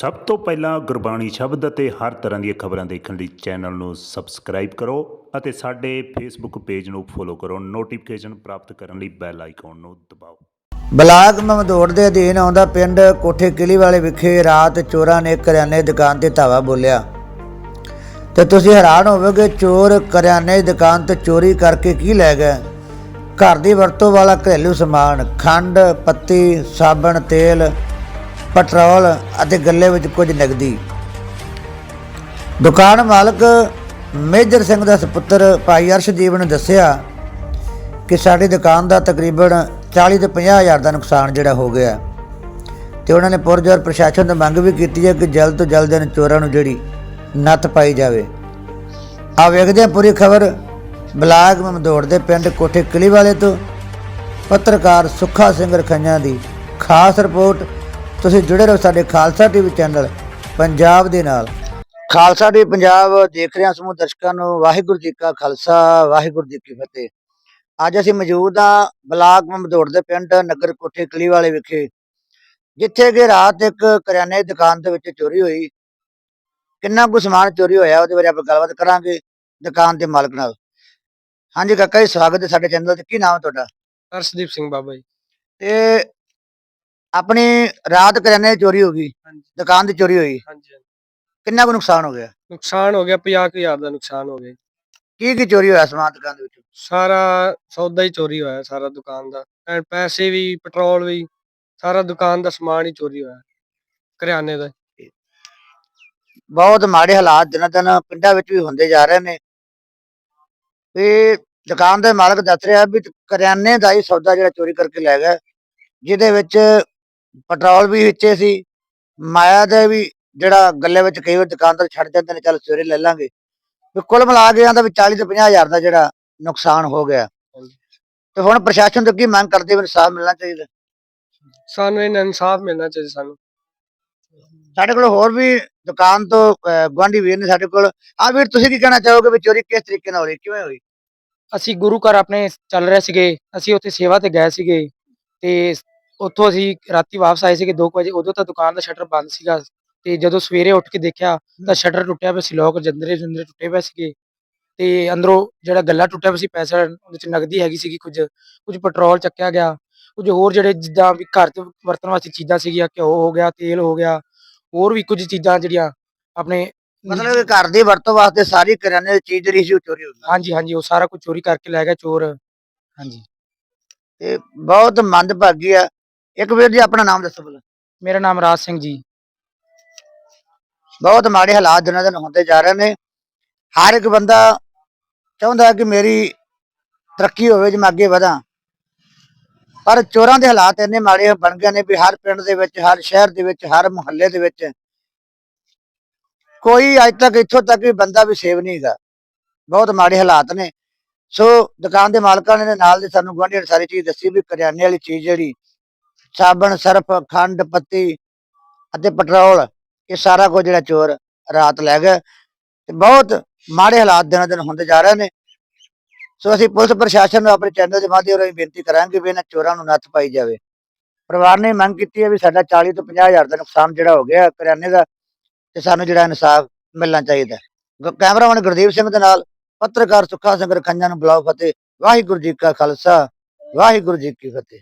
ਸਭ ਤੋਂ ਪਹਿਲਾਂ ਗੁਰਬਾਣੀ ਸ਼ਬਦ ਅਤੇ ਹਰ ਤਰ੍ਹਾਂ ਦੀਆਂ ਖਬਰਾਂ ਦੇਖਣ ਲਈ ਚੈਨਲ ਨੂੰ ਸਬਸਕ੍ਰਾਈਬ ਕਰੋ ਅਤੇ ਸਾਡੇ ਫੇਸਬੁੱਕ ਪੇਜ ਨੂੰ ਫੋਲੋ ਕਰੋ। ਨੋਟੀਫਿਕੇਸ਼ਨ ਪ੍ਰਾਪਤ ਕਰਨ ਲਈ ਬੈਲ ਆਈਕਨ ਨੂੰ ਦਬਾਓ। ਬਲਾਕ ਮਮਦੋੜ ਦੇ ਅਧੀਨ ਆਉਂਦਾ ਪਿੰਡ ਕੋਠੇ ਕਿਲੀ ਵਾਲੇ ਵਿਖੇ ਰਾਤ ਚੋਰਾਂ ਨੇ ਕਰਿਆਨੇ ਦੁਕਾਨ ਤੇ ਧਾਵਾ ਬੋਲਿਆ। ਤੇ ਤੁਸੀਂ ਹੈਰਾਨ ਹੋਵੋਗੇ, ਚੋਰ ਕਰਿਆਨੇ ਦੀ ਦੁਕਾਨ ਤੇ ਚੋਰੀ ਕਰਕੇ ਕੀ ਲੈ ਗਏ? ਘਰ ਦੀ ਵਰਤੋਂ ਵਾਲਾ ਘਰੇਲੂ ਸਮਾਨ, ਖੰਡ, ਪੱਤੀ, ਸਾਬਣ, ਤੇਲ ਪੈਟਰੋਲ ਅਤੇ ਗੱਲੇ ਵਿੱਚ ਕੁਝ ਨਗਦੀ ਦੁਕਾਨ ਮਾਲਕ ਮੇਜਰ ਸਿੰਘ ਦਾ ਸੁਪੁੱਤਰ ਭਾਈ ਅਰਸ਼ਦੀਪ ਨੇ ਦੱਸਿਆ ਕਿ ਸਾਡੀ ਦੁਕਾਨ ਦਾ ਤਕਰੀਬਨ 40 ਤੋਂ 50 ਹਜ਼ਾਰ ਦਾ ਨੁਕਸਾਨ ਜਿਹੜਾ ਹੋ ਗਿਆ। ਤੇ ਉਹਨਾਂ ਨੇ ਪੁਰਜੋਰ ਪ੍ਰਸ਼ਾਸਨ ਤੋਂ ਮੰਗ ਵੀ ਕੀਤੀ ਹੈ ਕਿ ਜਲਦ ਤੋਂ ਜਲਦ ਇਹਨਾਂ ਚੋਰਾਂ ਨੂੰ ਜਿਹੜੀ ਨੱਥ ਪਾਈ ਜਾਵੇ। ਆ ਵੇਖਦੇ ਹਾਂ ਪੂਰੀ ਖਬਰ ਬਲਾਕ ਮਮਦੋੜ ਦੇ ਪਿੰਡ ਕੋਠੇ ਕਿਲੀ ਵਾਲੇ ਤੋਂ। ਪੱਤਰਕਾਰ ਸੁੱਖਾ ਸਿੰਘ ਰਖਈਆਂ ਦੀ ਖਾਸ ਰਿਪੋਰਟ ਤੁਸੀਂ ਜੁੜੇ ਰਹੋ ਸਾਡੇ ਖਾਲਸਾ ਟੀਵੀ ਚੈਨਲ ਪੰਜਾਬ ਦੇ ਨਾਲ। ਖਾਲਸਾ ਟੀਵੀ ਪੰਜਾਬ ਦੇਖ ਰਹੇ ਸਮੂਹ ਦਰਸ਼ਕਾਂ ਨੂੰ। ਵਾਹਿਗੁਰੂ ਜੀ ਕਾ ਖਾਲਸਾ ਵਾਹਿਗੁਰੂ ਜੀ ਕੀ ਫਤਿਹ। ਅੱਜ ਅਸੀਂ ਮੌਜੂਦ ਹਾਂ ਬਲਾਕ ਮਮਦੋੜ ਦੇ ਪਿੰਡ ਨਗਰ ਕੋਠੇ ਕਲੀ ਵਾਲੇ ਵਿਖੇ ਜਿੱਥੇ ਕਿ ਰਾਤ ਇੱਕ ਕਰਿਆਨੇ ਦੀ ਦੁਕਾਨ ਦੇ ਵਿੱਚ ਚੋਰੀ ਹੋਈ। ਕਿੰਨਾ ਕੁ ਸਮਾਨ ਚੋਰੀ ਹੋਇਆ ਉਹਦੇ ਬਾਰੇ ਆਪਾਂ ਗੱਲਬਾਤ ਕਰਾਂਗੇ ਦੁਕਾਨ ਦੇ ਮਾਲਕ ਨਾਲ। ਹਾਂਜੀ ਕਾਕਾ ਜੀ ਸਵਾਗਤ ਹੈ ਸਾਡੇ ਚੈਨਲ ਤੇ। ਕੀ ਨਾਮ ਹੈ ਤੁਹਾਡਾ? ਅਰਸ਼ਦੀਪ ਸਿੰਘ ਬਾਬਾ ਜੀ। ਤੇ ਆਪਣੀ ਰਾਤ ਕਰਿਆਨੇ ਦੀ ਚੋਰੀ ਹੋ ਗਈ ਹਾਂਜੀ। ਦੁਕਾਨ ਦੀ ਚੋਰੀ ਹੋਈ। ਹਾਂਜੀ। ਕਿੰਨਾ ਕੁ ਨੁਕਸਾਨ ਹੋ ਗਿਆ? ਨੁਕਸਾਨ ਹੋ ਗਿਆ 50000 ਦਾ ਨੁਕਸਾਨ ਹੋ ਗਿਆ। ਕੀ ਕੀ ਚੋਰੀ ਹੋਇਆ ਸਮਾਨ ਦੁਕਾਨ ਦੇ ਵਿੱਚ? ਸਾਰਾ ਸੌਦਾ ਹੀ ਚੋਰੀ ਹੋਇਆ ਸਾਰਾ ਦੁਕਾਨ ਦਾ। ਪੈਸੇ ਵੀ ਪੈਟਰੋਲ ਵੀ ਸਾਰਾ ਦੁਕਾਨ ਦਾ ਸਮਾਨ ਹੀ ਚੋਰੀ ਹੋਇਆ ਕਰਿਆਨੇ ਦਾ। ਬਹੁਤ ਮਾੜੇ ਹਾਲਾਤ ਦਿਨੋਂ ਦਿਨ ਪਿੰਡਾਂ ਵਿੱਚ ਵੀ ਹੁੰਦੇ ਜਾ ਰਹੇ ਨੇ। ਤੇ ਦੁਕਾਨ ਦੇ ਮਾਲਕ ਦੱਸ ਰਿਹਾ ਵੀ ਕਰਿਆਨੇ ਦਾ ਹੀ ਸੌਦਾ ਜਿਹੜਾ ਚੋਰੀ ਕਰਕੇ ਲੈ ਗਿਆ ਜਿਹਦੇ ਵਿੱਚ ਪੈਟਰੋਲ ਵੀ ਵਿੱਚੇ ਸੀ। ਮਾਇਆ ਦੇ ਵੀ ਜਿਹੜਾ ਗੱਲੇ ਵਿੱਚ ਕਈ ਵਾਰ ਦੁਕਾਨਦਾਰ ਛੱਡ ਜਾਂਦੇ ਨੇ ਚੱਲ ਸਵੇਰੇ ਲੈ ਲਾਂਗੇ। ਵੀ ਕੁੱਲ ਮਿਲਾ ਕੇ ਆਂਦਾ ਵੀ 40 ਤੋਂ 50 ਹਜ਼ਾਰ ਦਾ ਜਿਹੜਾ ਨੁਕਸਾਨ ਹੋ ਗਿਆ। ਤੇ ਹੁਣ ਪ੍ਰਸ਼ਾਸਨ ਤੋਂ ਕੀ ਮੰਗ ਕਰਦੇ ਵੀ ਇਨਸਾਫ ਮਿਲਣਾ ਚਾਹੀਦਾ? ਸਾਨੂੰ ਇਹਨਾਂ ਇਨਸਾਫ ਮਿਲਣਾ ਚਾਹੀਦਾ ਸਾਨੂੰ। ਸਾਡੇ ਕੋਲ ਹੋਰ ਵੀ ਦੁਕਾਨ ਤੋਂ ਗਵਾਂਢੀ ਵੀਰ ਨੇ ਸਾਡੇ ਕੋਲ। ਆ ਵੀਰ ਤੁਸੀਂ ਕੀ ਕਹਿਣਾ ਚਾਹੋਗੇ ਵੀ ਚੋਰੀ ਕਿਸ ਤਰੀਕੇ ਨਾਲ ਹੋਈ ਕਿਵੇਂ ਹੋਈ? ਅਸੀਂ ਗੁਰੂ ਘਰ ਆਪਣੇ ਚੱਲ ਰਹੇ ਸੀਗੇ। ਅਸੀਂ ਉੱਥੇ ਸੇਵਾ ਤੇ ਗਏ ਸੀਗੇ। ਤੇ ਉੱਥੋਂ ਅਸੀਂ ਰਾਤੀ ਵਾਪਸ ਆਏ ਸੀਗੇ 2 ਵਜੇ ਉਦੋਂ ਤਾਂ ਦੁਕਾਨ ਦਾ ਸ਼ਟਰ ਬੰਦ ਸੀਗਾ ਤੇ ਜਦੋਂ ਸਵੇਰੇ ਉੱਠ ਕੇ ਦੇਖਿਆ ਤਾਂ ਸ਼ਟਰ ਟੁੱਟਿਆ ਪਿਆ ਸੀ ਲੋਕ ਜੰਦਰੇ ਜੰਦਰੇ ਟੁੱਟੇ ਪਏ ਸੀਗੇ ਤੇ ਅੰਦਰੋਂ ਜਿਹੜਾ ਗੱਲਾ ਟੁੱਟਿਆ ਪਿਆ ਸੀ ਪੈਸਾ ਉਹਦੇ ਵਿੱਚ ਨਗਦੀ ਹੈਗੀ ਸੀਗੀ ਕੁਝ ਕੁਝ ਪੈਟਰੋਲ ਚੱਕਿਆ ਗਿਆ ਕੁਝ ਹੋਰ ਜਿਹੜੇ ਜਿੱਦਾਂ ਵੀ ਘਰ 'ਚ ਵਰਤਣ ਵਾਸਤੇ ਚੀਜ਼ਾਂ ਸੀਗੀਆਂ ਘਿਓ ਹੋ ਗਿਆ ਤੇਲ ਹੋ ਗਿਆ ਹੋਰ ਵੀ ਕੁਝ ਚੀਜ਼ਾਂ ਜਿਹੜੀਆਂ ਆਪਣੇ ਮਤਲਬ ਕਿ ਘਰ ਦੀ ਵਰਤੋਂ ਵਾਸਤੇ ਸਾਰੀ ਕਰਿਆਨੇ ਦੀ ਚੀਜ਼ ਜਿਹੜੀ ਸੀ ਉਹ ਚੋਰੀ ਹੋ ਗਈ। ਹਾਂਜੀ ਹਾਂਜੀ ਉਹ ਸਾਰਾ ਕੁਝ ਚੋਰੀ ਕਰਕੇ ਲੈ ਗਿਆ ਚੋਰ। ਹਾਂਜੀ। ਤੇ ਬਹੁਤ ਮੰਦਭਾਗੀ ਆ ਇੱਕ ਵੀਰ ਜੀ ਆਪਣਾ ਨਾਮ ਦੱਸੋ ਪਹਿਲਾਂ। ਮੇਰਾ ਨਾਮ ਰਾਜ ਸਿੰਘ ਜੀ। ਬਹੁਤ ਮਾੜੇ ਹਾਲਾਤ ਦਿਨੋਂ ਦਿਨ ਹੁੰਦੇ ਜਾ ਰਹੇ ਨੇ। ਹਰ ਇੱਕ ਬੰਦਾ ਚਾਹੁੰਦਾ ਕਿ ਮੇਰੀ ਤਰੱਕੀ ਹੋਵੇ ਜੇ ਮੈਂ ਅੱਗੇ ਵਧਾਂ। ਪਰ ਚੋਰਾਂ ਦੇ ਹਾਲਾਤ ਇੰਨੇ ਮਾੜੇ ਬਣ ਗਏ ਨੇ ਵੀ ਹਰ ਪਿੰਡ ਦੇ ਵਿੱਚ ਹਰ ਸ਼ਹਿਰ ਦੇ ਵਿੱਚ ਹਰ ਮੁਹੱਲੇ ਦੇ ਵਿੱਚ ਕੋਈ ਅੱਜ ਤੱਕ ਇੱਥੋਂ ਤੱਕ ਵੀ ਬੰਦਾ ਵੀ ਸੇਵ ਨਹੀਂ ਹੈਗਾ। ਬਹੁਤ ਮਾੜੇ ਹਾਲਾਤ ਨੇ। ਸੋ ਦੁਕਾਨ ਦੇ ਮਾਲਕਾਂ ਨੇ ਨਾਲ ਦੇ ਸਾਨੂੰ ਗੁਆਂਢੀਆਂ ਨੇ ਸਾਰੀ ਚੀਜ਼ ਦੱਸੀ ਵੀ ਕਰਿਆਨੇ ਵਾਲੀ ਚੀਜ਼ ਜਿਹੜੀ ਸਾਬਣ, ਸਰਫ, ਖੰਡ, ਪੱਤੀ ਅਤੇ ਪੈਟਰੋਲ, ਇਹ ਸਾਰਾ ਕੁਝ ਜਿਹੜਾ ਚੋਰ ਰਾਤ ਲੈ ਗਿਆ ਤੇ ਬਹੁਤ ਮਾੜੇ ਹਾਲਾਤ ਦਿਨੋਂ ਦਿਨ ਹੁੰਦੇ ਜਾ ਰਹੇ ਨੇ। ਸੋ ਅਸੀਂ ਪੁਲਿਸ ਪ੍ਰਸ਼ਾਸਨ ਨੂੰ ਆਪਣੇ ਚੈਨਲ ਦੇ ਮਾਧਿਅਮ ਰਾਹੀਂ ਬੇਨਤੀ ਕਰਾਂਗੇ ਵੀ ਇਹਨਾਂ ਚੋਰਾਂ ਨੂੰ ਨੱਥ ਪਾਈ ਜਾਵੇ। ਪਰਿਵਾਰ ਨੇ ਮੰਗ ਕੀਤੀ ਹੈ ਵੀ ਸਾਡਾ 40 ਤੋਂ 50 ਹਜ਼ਾਰ ਦਾ ਨੁਕਸਾਨ ਜਿਹੜਾ ਹੋ ਗਿਆ ਕਰਿਆਨੇ ਦਾ ਤੇ ਸਾਨੂੰ ਜਿਹੜਾ ਇਨਸਾਫ ਮਿਲਣਾ ਚਾਹੀਦਾ ਕੈਮਰਾਮੈਨ ਗੁਰਦੀਪ ਸਿੰਘ ਦੇ ਨਾਲ ਪੱਤਰਕਾਰ ਸੁੱਖਾ ਸਿੰਘ ਰਖੰਜਾ ਨੂੰ ਬੁਲਾਓ ਫਤਿਹ। ਵਾਹਿਗੁਰੂ ਜੀ ਕਾ ਖਾਲਸਾ, ਵਾਹਿਗੁਰੂ ਜੀ ਕੀ ਫਤਿਹ।